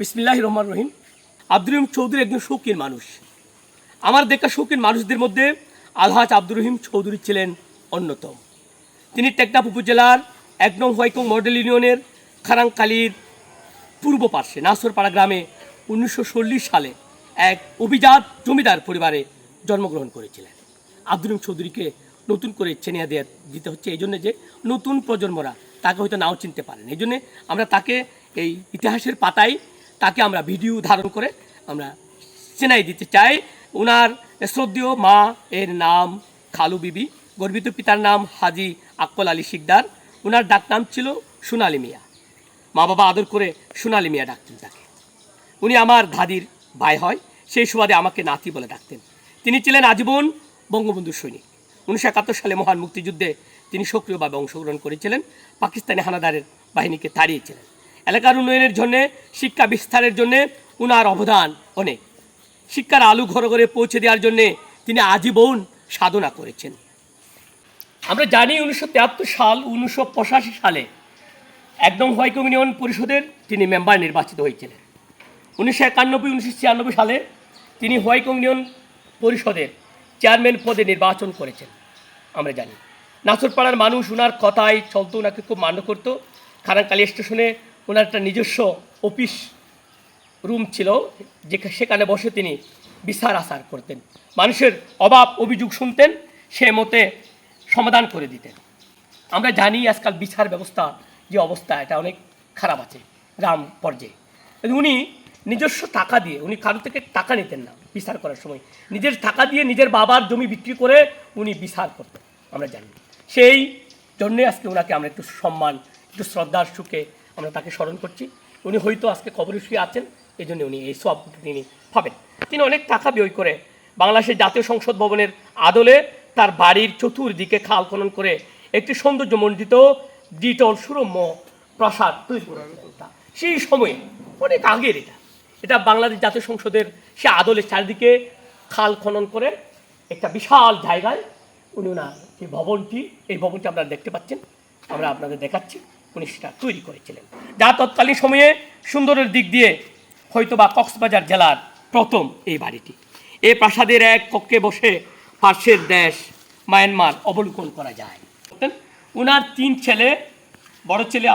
বিসমিল্লাহ রহমান রহিম। আব্দুর রহিম চৌধুরী একজন শৌখিন মানুষ। আমার দেখা শৌখিন মানুষদের মধ্যে আলহাজ আব্দুর রহিম চৌধুরী ছিলেন অন্যতম। তিনি টেকনাফ উপজেলার এক নং হোয়াইকং মডেল ইউনিয়নের খারাংকালির পূর্ব পার্শ্বে, নাসরপাড়া গ্রামে উনিশশো চল্লিশ সালে এক অভিজাত জমিদার পরিবারে জন্মগ্রহণ করেছিলেন। আব্দুল রহিম চৌধুরীকে নতুন করে চেনিয়া দেওয়া দিতে হচ্ছে এই জন্য যে নতুন প্রজন্মরা তাকে হয়তো নাও চিনতে পারেন। এই জন্যে আমরা তাকে এই ইতিহাসের পাতায় তাকে আমরা ভিডিও ধারণ করে আমরা চেনাই দিতে চাই। ওনার শ্রদ্ধেয় মা এর নাম খালু বিবি, গর্বিত পিতার নাম হাজি আক্কল আলী শিকদার। ওনার ডাক নাম ছিল সোনালি মিয়া। মা বাবা আদর করে সোনালি মিয়া ডাকতেন তাকে। উনি আমার দাদির ভাই হয়, সেই সুবাদে আমাকে নাতি বলে ডাকতেন। তিনি ছিলেন আজীবন বঙ্গবন্ধু সৈনিক। উনিশশো একাত্তর সালে মহান মুক্তিযুদ্ধে তিনি সক্রিয়ভাবে অংশগ্রহণ করেছিলেন। পাকিস্তানি হানাদারের বাহিনীকে তাড়িয়েছিলেন। এলাকার উন্নয়নের জন্য, শিক্ষা বিস্তারের জন্য উনার অবদান অনেক। শিক্ষার আলু ঘরে ঘরে পৌঁছে দেওয়ার জন্যে তিনি আজীবন সাধনা করেছেন। আমরা জানি উনিশশো সাল, উনিশশো পঁচাশি সালে একদম হোয়াইকং ইউনিয়ন পরিষদের তিনি মেম্বার নির্বাচিত হয়েছিলেন। উনিশশো একানব্বই, উনিশশো ছিয়ানব্বই সালে তিনি হোয়াইকং ইউনিয়ন পরিষদের চেয়ারম্যান পদে নির্বাচন করেছেন, আমরা জানি। নাসরপাড়ার মানুষ ওনার কথায় চলতো ওনাকে খুব মান্য করতো। খারাঙ্কালী স্টেশনে ওনার একটা নিজস্ব অফিস রুম ছিল যে সেখানে বসে তিনি বিচার আচার করতেন। মানুষের অভাব অভিযোগ শুনতেন, সে মতে সমাধান করে দিতেন। আমরা জানি আজকাল বিচার ব্যবস্থা যে অবস্থা, এটা অনেক খারাপ আছে, গ্রাম পর্যায়ে। উনি নিজস্ব টাকা দিয়ে, উনি কারও থেকে টাকা নিতেন না বিচার করার সময়। নিজের টাকা দিয়ে নিজের বাবার জমি বিক্রি করে উনি বিচার করতেন, আমরা জানি। সেই জন্যে আজকে ওনাকে আমরা একটু সম্মান, একটু শ্রদ্ধার সুখে আমরা তাকে স্মরণ করছি। উনি হয়তো আজকে কবরে শুয়ে আছেন এই জন্য উনি এই সব তিনি পাবেন। তিনি অনেক টাকা ব্যয় করে বাংলাদেশের জাতীয় সংসদ ভবনের আদলে তার বাড়ির চতুর্দিকে খাল খনন করে একটি সৌন্দর্যমণ্ডিত ডিটল সুরম্য প্রাসাদ তৈরি তা। সেই সময়ে অনেক আগের এটা। এটা বাংলাদেশ জাতীয় সংসদের সে আদলের চারিদিকে খাল খনন করে একটা বিশাল জায়গায় উনি ওনার যে ভবনটি, এই ভবনটি আপনারা দেখতে পাচ্ছেন। আমরা আপনাদের দেখাচ্ছি। উনি সেটা তৈরি করেছিলেন। যা তৎকালীন সময়ে সুন্দরের দিক দিয়ে হয়তো বা কক্সবাজার জেলার প্রথম এই বাড়িটি। এই প্রাসাদের এক কক্ষে বসে পার্শ্বের দেশ মায়ানমার অবলোকন করা যায়। উনার তিন ছেলে, বড় ছেলে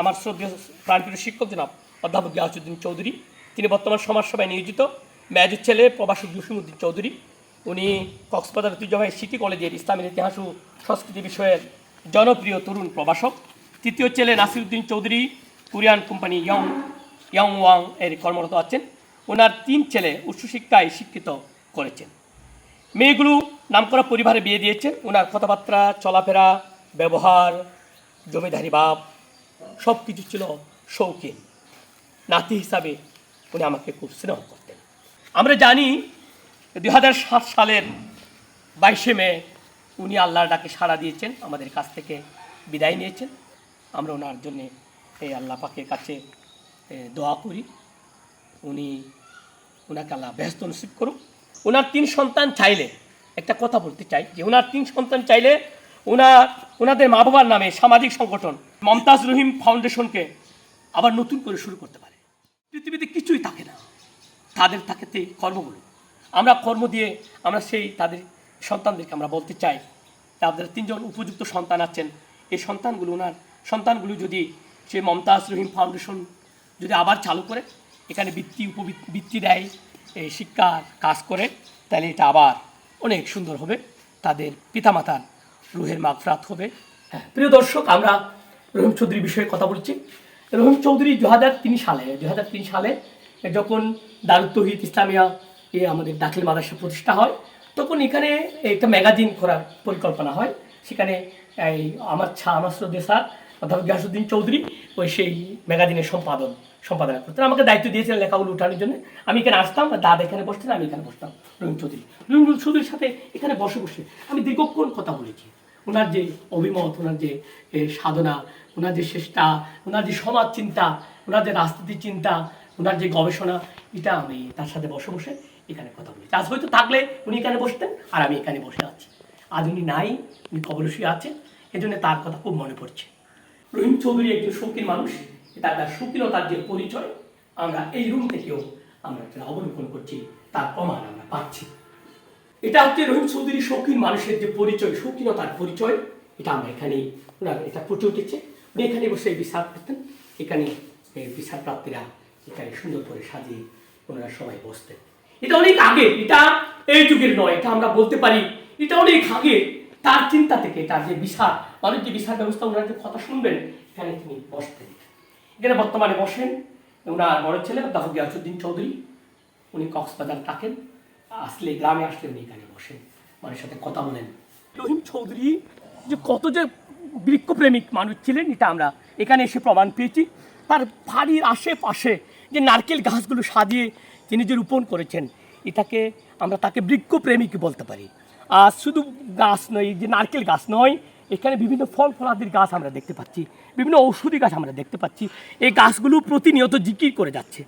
আমার শ্রদ্ধেয় প্রাণপ্রিয় শিক্ষক জনাব অধ্যাপক গিয়াসুদ্দিন চৌধুরী। তিনি বর্তমান সমাজসভায় নিয়োজিত। মেজর ছেলে প্রবাসী জসিমুদ্দিন চৌধুরী। উনি কক্সবাজার ঐতিহ্যবাহী সিটি কলেজের ইসলামের ইতিহাস ও সংস্কৃতি বিষয়ের জনপ্রিয় তরুণ প্রভাষক। তৃতীয় ছেলে Nasiruddin Chowdhury, Korean company Young Young Wang এর কর্মরত আছেন। ওনার তিন ছেলে উচ্চশিক্ষায় শিক্ষিত করেছেন। মেয়েগুলো নামকরা পরিবারে বিয়ে দিয়েছেন। ওনার কথাবার্তা, চলাফেরা, ব্যবহার, জমিদারি ভাব সব কিছু ছিল শৌখিন। নাতি হিসাবে উনি আমাকে খুব স্নেহ করতেন। আমরা জানি দুই হাজার সাত সালের বাইশে মে উনি আল্লাহর ডাকে সাড়া দিয়েছেন, আমাদের কাছ থেকে বিদায় নিয়েছেন। আমরা ওনার জন্যে, এই আল্লাহ পাকের কাছে দোয়া করি। উনি ওনাকে আল্লাহ ব্যস্ত নসিব করুক। ওনার তিন সন্তান চাইলে, একটা কথা বলতে চাই, যে ওনার তিন সন্তান চাইলে ওনার ওনাদের মা বাবার নামে সামাজিক সংগঠন মমতাজ রহিম ফাউন্ডেশনকে আবার নতুন করে শুরু করতে পারে। পৃথিবীতে কিছুই থাকে না। তাদের থাকে তে কর্মগুলো আমরা কর্ম দিয়ে আমরা সেই তাদের সন্তানদেরকে আমরা বলতে চাই, তাদের তিনজন উপযুক্ত সন্তান আছেন। এই সন্তানগুলো ওনার সন্তানগুলো যদি সে মমতাজ রহিম ফাউন্ডেশন যদি আবার চালু করে, এখানে বৃত্তি উপবৃত্তি দেয় এই শিক্ষার কাজ করে, তাহলে এটা আবার অনেক সুন্দর হবে। তাদের পিতামাতার রুহের মাগফরাত হবে। হ্যাঁ প্রিয় দর্শক, আমরা রহিম চৌধুরীর বিষয়ে কথা বলছি। রহিম চৌধুরী দু হাজার তিন সালে দু হাজার তিন সালে যখন দারুতহিদ ইসলামিয়া এ আমাদের দাখিল মাদ্রাসা প্রতিষ্ঠা হয়, তখন এখানে একটা ম্যাগাজিন করার পরিকল্পনা হয়। সেখানে এই আমার ছা আমার শ্রদ্ধে স্যার অধ্যাপক গিয়াসুদ্দিন চৌধুরী ওই সেই ম্যাগাজিনের সম্পাদন সম্পাদনা করতেন। আমাকে দায়িত্ব দিয়েছিলেন লেখাগুলো উঠানোর জন্য। আমি এখানে আসতাম দাদা এখানে বসতেন, আমি এখানে বসতাম রহিম চৌধুরী। রহিম চৌধুরীর সাথে এখানে বসে বসে আমি দীর্ঘক্ষণ কথা বলেছি। ওনার যে অভিমত, ওনার যে সাধনা, ওনার যে চেষ্টা, ওনার যে সমাজ চিন্তা, ওনার যে রাজনীতির চিন্তা, ওনার যে গবেষণা, এটা আমি তার সাথে বসে বসে এখানে কথা বলেছি। আজ হয়তো থাকলে উনি এখানে বসতেন, আর আমি এখানে বসে আছি। আজ উনি নাই, উনি কবর শুয়ে আছেন, এজন্য তার কথা খুব মনে পড়ছে। রহিম চৌধুরী একজন শৌখিন মানুষ এটা তার শৌখিনতার যে পরিচয়, আমরা এই রুম থেকেও আমরা যারা অবলোকন করছি, তার প্রমাণ আমরা পাচ্ছি। এটা হচ্ছে রহিম চৌধুরী শৌখিন মানুষের যে পরিচয়, শৌখিনতার পরিচয়, এটা আমরা এখানে এটা ফুটে উঠেছে। উনি এখানে বসে বিচার করতেন, এখানে বিচার প্রাপ্তিরা এখানে সুন্দর করে সাজিয়ে ওনারা সবাই বসতেন। এটা অনেক আগে, এটা এই যুগের নয়, এটা আমরা বলতে পারি, এটা অনেক আগে। তার চিন্তা থেকে, তার যে বিচার, মানুষ যে বিচার ব্যবস্থা ওনার যে কথা শুনবেন, এখানে তিনি বসতেন। এখানে বর্তমানে বসেন, ওনার বড় ছেলে দাহু গিয়াসুদ্দিন চৌধুরী, উনি কক্সবাজার থাকেন, আসলে গ্রামে আসলে উনি এখানে বসেন মানুষের সাথে কথা বলেন। রহিম চৌধুরী যে কত যে বৃক্ষপ্রেমিক মানুষ ছিলেন, এটা আমরা এখানে এসে প্রমাণ পেয়েছি। তার বাড়ির আশেপাশে যে নারকেল গাছগুলো সাজিয়ে তিনি যে রোপণ করেছেন, এটাকে আমরা তাকে বৃক্ষপ্রেমিক বলতে পারি। শুধু গাছ নয় যে নারকেল গাছ নয়, এখানে বিভিন্ন ফল ফলাদির গাছ আমরা দেখতে পাচ্ছি, বিভিন্ন ঔষধি গাছ আমরা দেখতে পাচ্ছি। এই গাছগুলো প্রতিনিয়ত জিকির করে যাচ্ছে।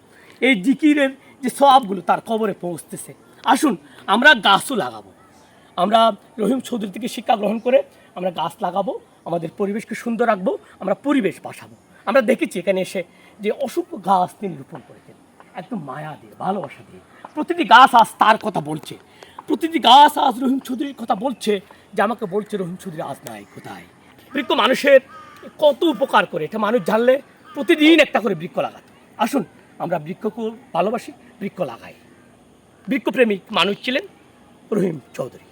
এই জিকিরের যে সবগুলো তার কবরে পৌঁছতেছে। আসুন, আমরা গাছও লাগাবো। আমরা রহিম চৌধুরী থেকে শিক্ষা গ্রহণ করে আমরা গাছ লাগাবো, আমাদের পরিবেশকে সুন্দর রাখব, আমরা পরিবেশ বাসাবো আমরা দেখেছি এখানে এসে যে অসংখ্য গাছ তিনি রোপণ করেছেন। একদম মায়া দিয়ে, ভালোবাসা দিয়ে। প্রতিটি গাছ আজ তার কথা বলছে। প্রতিটি গাছ আজ রহিম চৌধুরীর কথা বলছে যে আমাকে বলছে রহিম চৌধুরী আজ নাই, কোথায়? বৃক্ষ মানুষের কত উপকার করে, এটা মানুষ জানলে প্রতিদিন একটা করে বৃক্ষ লাগাতে। আসুন, আমরা বৃক্ষকে ভালোবাসি, বৃক্ষ লাগাই। বৃক্ষপ্রেমিক মানুষ ছিলেন রহিম চৌধুরী।